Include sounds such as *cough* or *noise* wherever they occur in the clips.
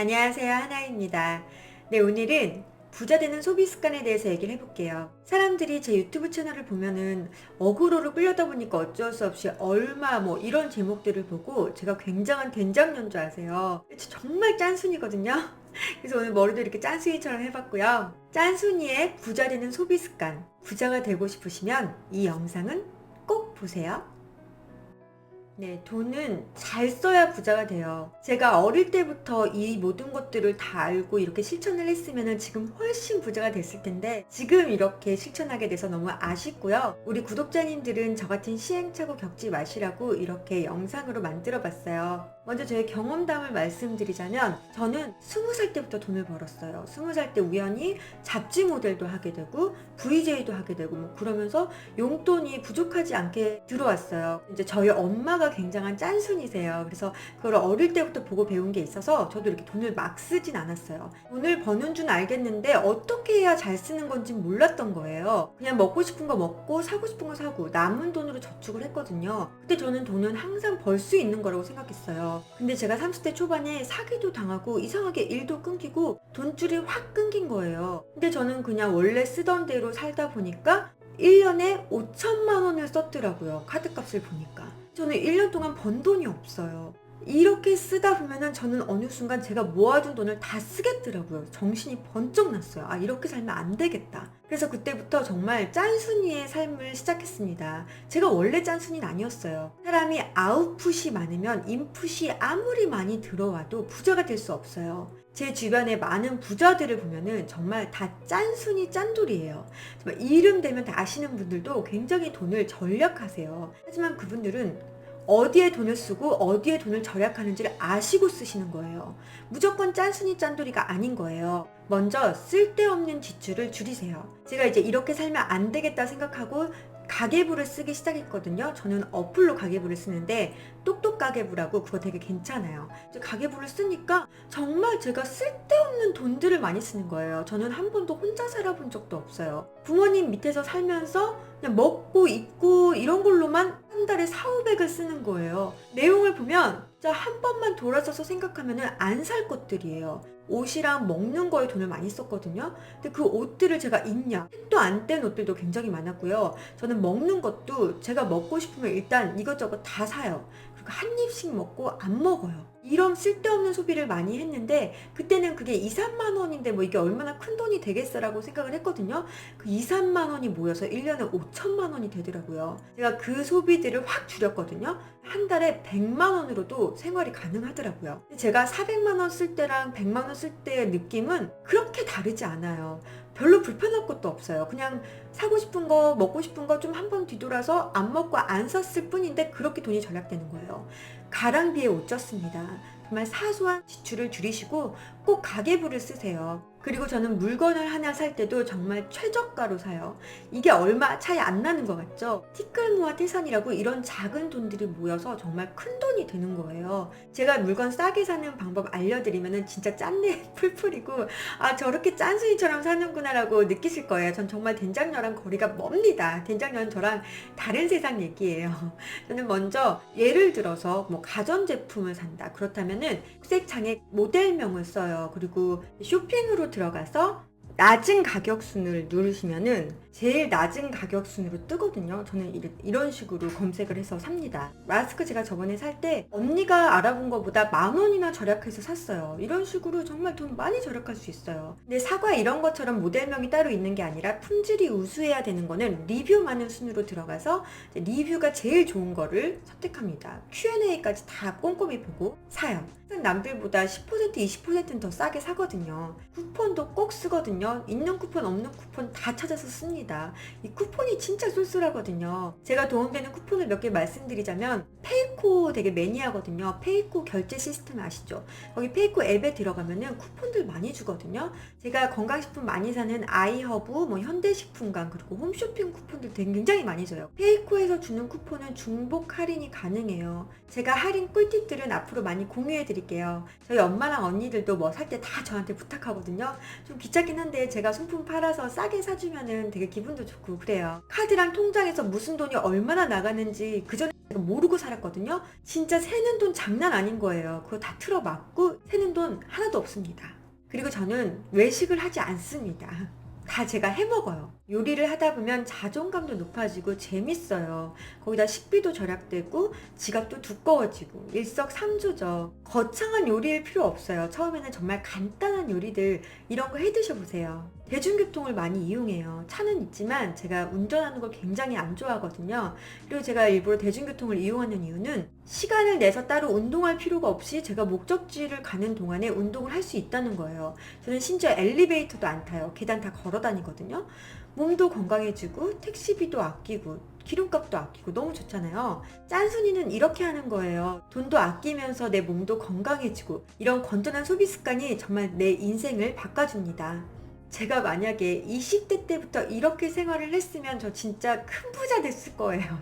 안녕하세요. 하나입니다. 네, 오늘은 부자 되는 소비 습관에 대해서 얘기를 해볼게요. 사람들이 제 유튜브 채널을 보면은 어그로를 끌려다 보니까 어쩔 수 없이 얼마 뭐 이런 제목들을 보고 제가 굉장한 된장녀인 줄 아세요. 정말 짠순이거든요. *laughs* 그래서 오늘 머리도 이렇게 짠순이처럼 해봤고요. 짠순이의 부자 되는 소비 습관. 부자가 되고 싶으시면 이 영상은 꼭 보세요. 네, 돈은 잘 써야 부자가 돼요. 제가 어릴 때부터 이 모든 것들을 다 알고 이렇게 실천을 했으면 지금 훨씬 부자가 됐을 텐데 지금 이렇게 실천하게 돼서 너무 아쉽고요. 우리 구독자님들은 저 같은 시행착오 겪지 마시라고 이렇게 영상으로 만들어 봤어요. 먼저 저의 경험담을 말씀드리자면 저는 20살 때부터 돈을 벌었어요. 20살 때 우연히 잡지 모델도 하게 되고 VJ도 하게 되고 뭐 그러면서 용돈이 부족하지 않게 들어왔어요. 이제 저희 엄마가 굉장한 짠순이세요. 그래서 그걸 어릴 때부터 보고 배운 게 있어서 저도 이렇게 돈을 막 쓰진 않았어요. 돈을 버는 줄 알겠는데 어떻게 해야 잘 쓰는 건지 몰랐던 거예요. 그냥 먹고 싶은 거 먹고 사고 싶은 거 사고 남은 돈으로 저축을 했거든요. 그때 저는 돈은 항상 벌 수 있는 거라고 생각했어요. 근데 제가 30대 초반에 사기도 당하고 이상하게 일도 끊기고 돈줄이 확 끊긴 거예요. 근데 저는 그냥 원래 쓰던 대로 살다 보니까 1년에 5천만 원을 썼더라고요. 카드값을 보니까. 저는 1년 동안 번 돈이 없어요. 이렇게 쓰다 보면은 저는 어느 순간 제가 모아둔 돈을 다 쓰겠더라고요. 정신이 번쩍 났어요. 아, 이렇게 살면 안 되겠다. 그래서 그때부터 정말 짠순이의 삶을 시작했습니다. 제가 원래 짠순이는 아니었어요. 사람이 아웃풋이 많으면 인풋이 아무리 많이 들어와도 부자가 될 수 없어요. 제 주변에 많은 부자들을 보면은 정말 다 짠순이 짠돌이에요. 정말 이름 되면 다 아시는 분들도 굉장히 돈을 절약하세요. 하지만 그분들은 어디에 돈을 쓰고 어디에 돈을 절약하는지를 아시고 쓰시는 거예요. 무조건 짠순이 짠돌이가 아닌 거예요. 먼저 쓸데없는 지출을 줄이세요. 제가 이제 이렇게 살면 안 되겠다 생각하고 가계부를 쓰기 시작했거든요. 저는 어플로 가계부를 쓰는데 똑똑 가계부라고 그거 되게 괜찮아요. 가계부를 쓰니까 정말 제가 쓸데없는 돈들을 많이 쓰는 거예요. 저는 한 번도 혼자 살아본 적도 없어요. 부모님 밑에서 살면서 그냥 먹고 입고 이런 걸로만 한 달에 4, 500을 쓰는 거예요. 내용을 보면 진짜 한 번만 돌아서서 생각하면 안 살 것들이에요. 옷이랑 먹는 거에 돈을 많이 썼거든요. 근데 그 옷들을 제가 입냐? 색도 안 뗀 옷들도 굉장히 많았고요. 저는 먹는 것도 제가 먹고 싶으면 일단 이것저것 다 사요. 한 입씩 먹고 안 먹어요. 이런 쓸데없는 소비를 많이 했는데 그때는 그게 2, 3만 원인데 뭐 이게 얼마나 큰 돈이 되겠어라고 생각을 했거든요. 그 2, 3만 원이 모여서 1년에 5천만 원이 되더라고요. 제가 그 소비들을 확 줄였거든요. 한 달에 100만 원으로도 생활이 가능하더라고요. 제가 400만 원 쓸 때랑 100만 원 쓸 때의 느낌은 그렇게 다르지 않아요. 별로 불편할 것도 없어요. 그냥 사고 싶은 거, 먹고 싶은 거 좀 한번 뒤돌아서 안 먹고 안 샀을 뿐인데 그렇게 돈이 절약되는 거예요. 가랑비에 옷 쪘습니다. 정말 사소한 지출을 줄이시고 꼭 가계부를 쓰세요. 그리고 저는 물건을 하나 살 때도 정말 최저가로 사요. 이게 얼마 차이 안 나는 것 같죠? 티끌모아 태산이라고 이런 작은 돈들이 모여서 정말 큰 돈이 되는 거예요. 제가 물건 싸게 사는 방법 알려드리면 진짜 짠내 *laughs* 풀풀이고 아 저렇게 짠순이처럼 사는구나라고 느끼실 거예요. 전 정말 된장녀랑 거리가 멉니다. 된장녀는 저랑 다른 세상 얘기예요. *laughs* 저는 먼저 예를 들어서 뭐 가전제품을 산다. 그렇다면은 색창에 모델명을 써요. 그리고 쇼핑으로 들어가서 낮은 가격 순을 누르시면은 제일 낮은 가격 순으로 뜨거든요. 저는 이- 이런 식으로 검색을 해서 삽니다. 마스크 제가 저번에 살 때 언니가 알아본 것보다 만 원이나 절약해서 샀어요. 이런 식으로 정말 돈 많이 절약할 수 있어요. 근데 사과 이런 것처럼 모델명이 따로 있는 게 아니라 품질이 우수해야 되는 거는 리뷰 많은 순으로 들어가서 리뷰가 제일 좋은 거를 선택합니다. Q&A까지 다 꼼꼼히 보고 사요. 남들보다 10% 20%는 더 싸게 사거든요. 쿠폰도 꼭 쓰거든요. 있는 쿠폰 없는 쿠폰 다 찾아서 씁니다. 이 쿠폰이 진짜 쏠쏠하거든요. 제가 도움되는 쿠폰을 몇 개 말씀드리자면 페이코 되게 매니아거든요. 페이코 결제 시스템 아시죠? 거기 페이코 앱에 들어가면은 쿠폰들 많이 주거든요. 제가 건강식품 많이 사는 아이허브, 뭐 현대식품관 그리고 홈쇼핑 쿠폰들 되게 굉장히 많이 줘요. 페이코에서 주는 쿠폰은 중복 할인이 가능해요. 제가 할인 꿀팁들은 앞으로 많이 공유해 드릴게요. 저희 엄마랑 언니들도 뭐 살 때 다 저한테 부탁하거든요. 좀 귀찮긴 한데 제가 손품 팔아서 싸게 사주면은 되게 기분도 좋고 그래요. 카드랑 통장에서 무슨 돈이 얼마나 나가는지 그 전에 제가 모르고 살았거든요. 진짜 새는 돈 장난 아닌 거예요. 그거 다 틀어막고 새는 돈 하나도 없습니다. 그리고 저는 외식을 하지 않습니다. 다 제가 해 먹어요. 요리를 하다 보면 자존감도 높아지고 재밌어요. 거기다 식비도 절약되고 지갑도 두꺼워지고 일석삼조죠. 거창한 요리일 필요 없어요. 처음에는 정말 간단한 요리들 이런 거 해 드셔 보세요. 대중교통을 많이 이용해요. 차는 있지만 제가 운전하는 걸 굉장히 안 좋아하거든요. 그리고 제가 일부러 대중교통을 이용하는 이유는 시간을 내서 따로 운동할 필요가 없이 제가 목적지를 가는 동안에 운동을 할 수 있다는 거예요. 저는 심지어 엘리베이터도 안 타요. 계단 다 걸어 다니거든요. 몸도 건강해지고 택시비도 아끼고 기름값도 아끼고 너무 좋잖아요. 짠순이는 이렇게 하는 거예요. 돈도 아끼면서 내 몸도 건강해지고 이런 건전한 소비 습관이 정말 내 인생을 바꿔줍니다. 제가 만약에 20대 때부터 이렇게 생활을 했으면 저 진짜 큰 부자 됐을 거예요.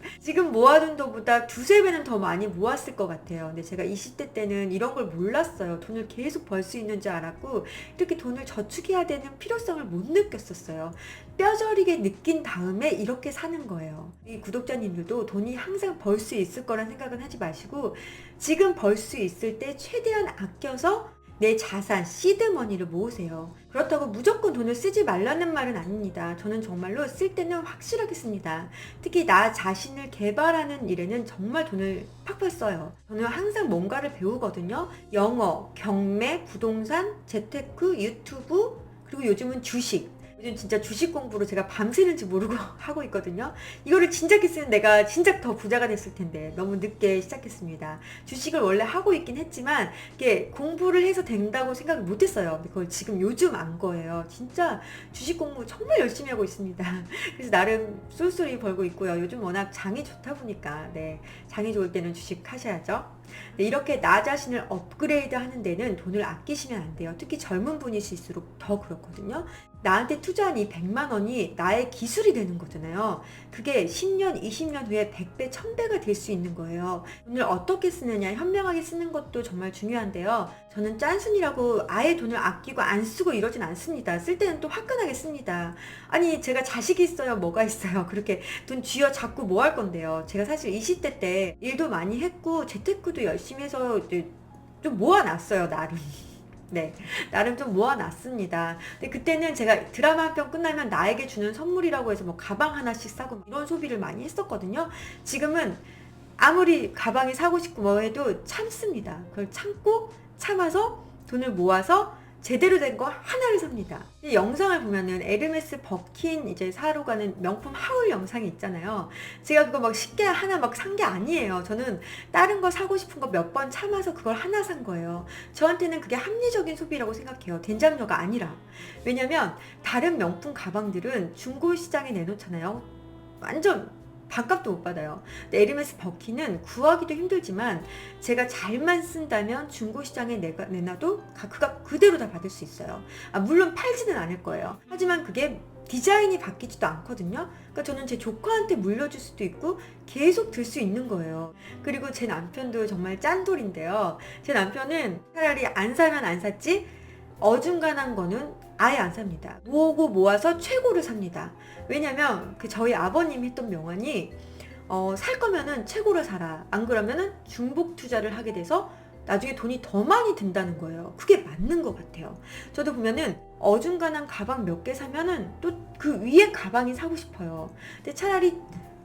*laughs* 지금 모아둔 돈보다 두세 배는 더 많이 모았을 것 같아요. 근데 제가 20대 때는 이런 걸 몰랐어요. 돈을 계속 벌 수 있는 줄 알았고, 이렇게 돈을 저축해야 되는 필요성을 못 느꼈었어요. 뼈저리게 느낀 다음에 이렇게 사는 거예요. 이 구독자님들도 돈이 항상 벌 수 있을 거란 생각은 하지 마시고, 지금 벌 수 있을 때 최대한 아껴서 내 자산, 시드머니를 모으세요. 그렇다고 무조건 돈을 쓰지 말라는 말은 아닙니다. 저는 정말로 쓸 때는 확실하게 씁니다. 특히 나 자신을 개발하는 일에는 정말 돈을 팍팍 써요. 저는 항상 뭔가를 배우거든요. 영어, 경매, 부동산, 재테크, 유튜브, 그리고 요즘은 주식. 요즘 진짜 주식 공부로 제가 밤새는지 모르고 *laughs* 하고 있거든요. 이거를 진작 했으면 내가 진작 더 부자가 됐을 텐데 너무 늦게 시작했습니다. 주식을 원래 하고 있긴 했지만 이게 공부를 해서 된다고 생각을 못했어요. 그걸 지금 요즘 안 거예요. 진짜 주식 공부 정말 열심히 하고 있습니다. *laughs* 그래서 나름 쏠쏠히 벌고 있고요. 요즘 워낙 장이 좋다 보니까 네 장이 좋을 때는 주식 하셔야죠. 네, 이렇게 나 자신을 업그레이드 하는 데는 돈을 아끼시면 안 돼요. 특히 젊은 분이실수록 더 그렇거든요. 나한테 투자한 이 100만 원이 나의 기술이 되는 거잖아요. 그게 10년, 20년 후에 100배, 1000배가 될 수 있는 거예요. 돈을 어떻게 쓰느냐, 현명하게 쓰는 것도 정말 중요한데요. 저는 짠순이라고 아예 돈을 아끼고 안 쓰고 이러진 않습니다. 쓸 때는 또 화끈하게 씁니다. 아니, 제가 자식이 있어요? 뭐가 있어요? 그렇게 돈 쥐어 잡고 뭐 할 건데요. 제가 사실 20대 때 일도 많이 했고, 재테크도 열심히 해서 좀 모아놨어요, 나름. *laughs* 네, 나름 좀 모아놨습니다. 근데 그때는 제가 드라마 한 편 끝나면 나에게 주는 선물이라고 해서 뭐 가방 하나씩 사고 이런 소비를 많이 했었거든요. 지금은 아무리 가방이 사고 싶고 뭐 해도 참습니다. 그걸 참고 참아서 돈을 모아서 제대로 된 거 하나를 삽니다. 이 영상을 보면은 에르메스 버킨 이제 사러 가는 명품 하울 영상이 있잖아요. 제가 그거 막 쉽게 하나 막 산 게 아니에요. 저는 다른 거 사고 싶은 거 몇 번 참아서 그걸 하나 산 거예요. 저한테는 그게 합리적인 소비라고 생각해요. 된장녀가 아니라. 왜냐면 다른 명품 가방들은 중고 시장에 내놓잖아요. 완전 반값도 못 받아요. 에르메스 버키는 구하기도 힘들지만 제가 잘만 쓴다면 중고시장에 내가, 내놔도 그 그대로 다 받을 수 있어요. 아, 물론 팔지는 않을 거예요. 하지만 그게 디자인이 바뀌지도 않거든요. 그러니까 저는 제 조카한테 물려줄 수도 있고 계속 들 수 있는 거예요. 그리고 제 남편도 정말 짠돌인데요. 제 남편은 차라리 안 사면 안 샀지 어중간한 거는 아예 안 삽니다. 모으고 모아서 최고를 삽니다. 왜냐면 그 저희 아버님이 했던 명언이 어, 살 거면은 최고를 사라. 안 그러면은 중복 투자를 하게 돼서 나중에 돈이 더 많이 든다는 거예요. 그게 맞는 것 같아요. 저도 보면은 어중간한 가방 몇 개 사면은 또 그 위에 가방이 사고 싶어요. 근데 차라리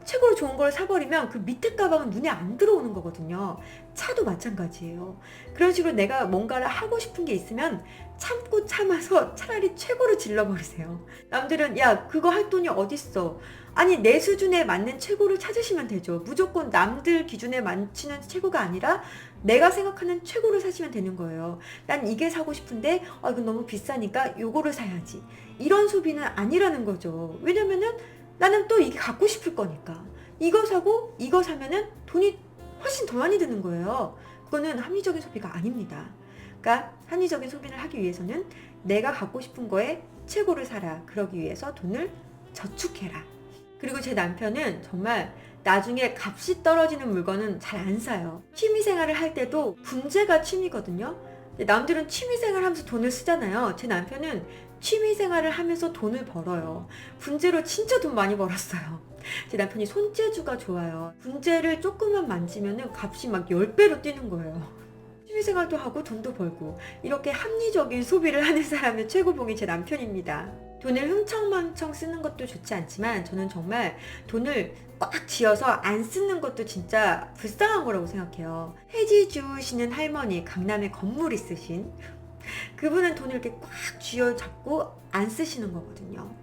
최고로 좋은 걸 사버리면 그 밑에 가방은 눈에 안 들어오는 거거든요. 차도 마찬가지예요. 그런 식으로 내가 뭔가를 하고 싶은 게 있으면 참고 참아서 차라리 최고로 질러버리세요. 남들은 야 그거 할 돈이 어딨어. 아니 내 수준에 맞는 최고를 찾으시면 되죠. 무조건 남들 기준에 맞추는 최고가 아니라 내가 생각하는 최고를 사시면 되는 거예요. 난 이게 사고 싶은데 아 이건 너무 비싸니까 요거를 사야지. 이런 소비는 아니라는 거죠. 왜냐면은 나는 또 이게 갖고 싶을 거니까. 이거 사고 이거 사면은 돈이 훨씬 더 많이 드는 거예요. 그거는 합리적인 소비가 아닙니다. 그러니까 합리적인 소비를 하기 위해서는 내가 갖고 싶은 거에 최고를 사라. 그러기 위해서 돈을 저축해라. 그리고 제 남편은 정말 나중에 값이 떨어지는 물건은 잘 안 사요. 취미 생활을 할 때도 분재가 취미거든요. 남들은 취미생활 하면서 돈을 쓰잖아요. 제 남편은 취미생활을 하면서 돈을 벌어요. 분재로 진짜 돈 많이 벌었어요. *laughs* 제 남편이 손재주가 좋아요. 분재를 조금만 만지면은 값이 막 10배로 뛰는 거예요. 취미생활도 하고 돈도 벌고 이렇게 합리적인 소비를 하는 사람의 최고봉이 제 남편입니다. 돈을 흥청망청 쓰는 것도 좋지 않지만 저는 정말 돈을 꽉 쥐어서 안 쓰는 것도 진짜 불쌍한 거라고 생각해요. 해지 주시는 할머니, 강남에 건물 있으신 그분은 돈을 이렇게 꽉 쥐어 잡고 안 쓰시는 거거든요.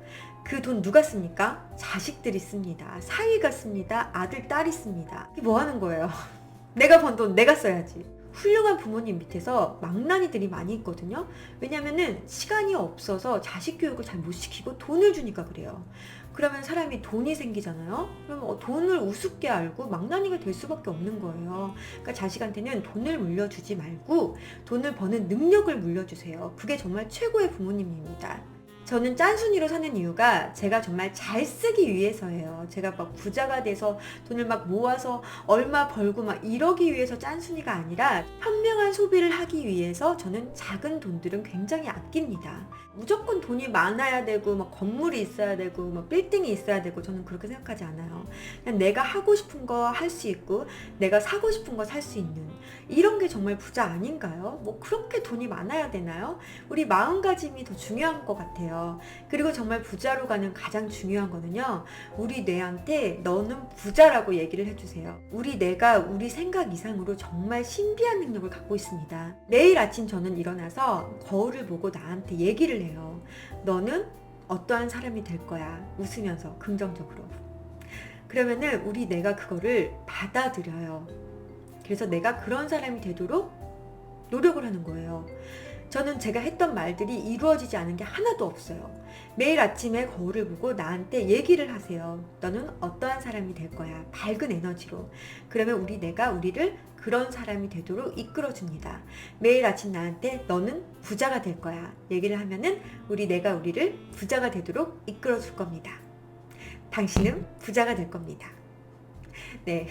그 돈 누가 씁니까? 자식들이 씁니다. 사위가 씁니다. 아들, 딸이 씁니다. 이게 뭐 하는 거예요? *laughs* 내가 번 돈 내가 써야지. 훌륭한 부모님 밑에서 망나니들이 많이 있거든요. 왜냐면은 시간이 없어서 자식 교육을 잘 못 시키고 돈을 주니까 그래요. 그러면 사람이 돈이 생기잖아요. 그러면 어, 돈을 우습게 알고 망나니가 될 수밖에 없는 거예요. 그러니까 자식한테는 돈을 물려주지 말고 돈을 버는 능력을 물려주세요. 그게 정말 최고의 부모님입니다. 저는 짠순이로 사는 이유가 제가 정말 잘 쓰기 위해서예요. 제가 막 부자가 돼서 돈을 막 모아서 얼마 벌고 막 이러기 위해서 짠순이가 아니라 현명한 소비를 하기 위해서 저는 작은 돈들은 굉장히 아낍니다. 무조건 돈이 많아야 되고 막 건물이 있어야 되고 막 빌딩이 있어야 되고 저는 그렇게 생각하지 않아요. 그냥 내가 하고 싶은 거 할 수 있고 내가 사고 싶은 거 살 수 있는 이런 게 정말 부자 아닌가요? 뭐 그렇게 돈이 많아야 되나요? 우리 마음가짐이 더 중요한 것 같아요. 그리고 정말 부자로 가는 가장 중요한 거는요. 우리 뇌한테 너는 부자라고 얘기를 해주세요. 우리 뇌가 우리 생각 이상으로 정말 신비한 능력을 갖고 있습니다. 매일 아침 저는 일어나서 거울을 보고 나한테 얘기를 해요. 너는 어떠한 사람이 될 거야. 웃으면서 긍정적으로. 그러면은 우리 뇌가 그거를 받아들여요. 그래서 내가 그런 사람이 되도록 노력을 하는 거예요. 저는 제가 했던 말들이 이루어지지 않은 게 하나도 없어요. 매일 아침에 거울을 보고 나한테 얘기를 하세요. 너는 어떠한 사람이 될 거야. 밝은 에너지로. 그러면 우리 내가 우리를 그런 사람이 되도록 이끌어 줍니다. 매일 아침 나한테 너는 부자가 될 거야. 얘기를 하면은 우리 내가 우리를 부자가 되도록 이끌어 줄 겁니다. 당신은 부자가 될 겁니다. 네.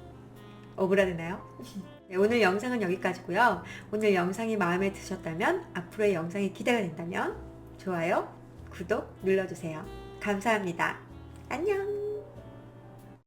*laughs* 오그라드나요? *laughs* 네, 오늘 영상은 여기까지고요. 오늘 영상이 마음에 드셨다면 앞으로의 영상이 기대가 된다면 좋아요, 구독 눌러주세요. 감사합니다. 안녕.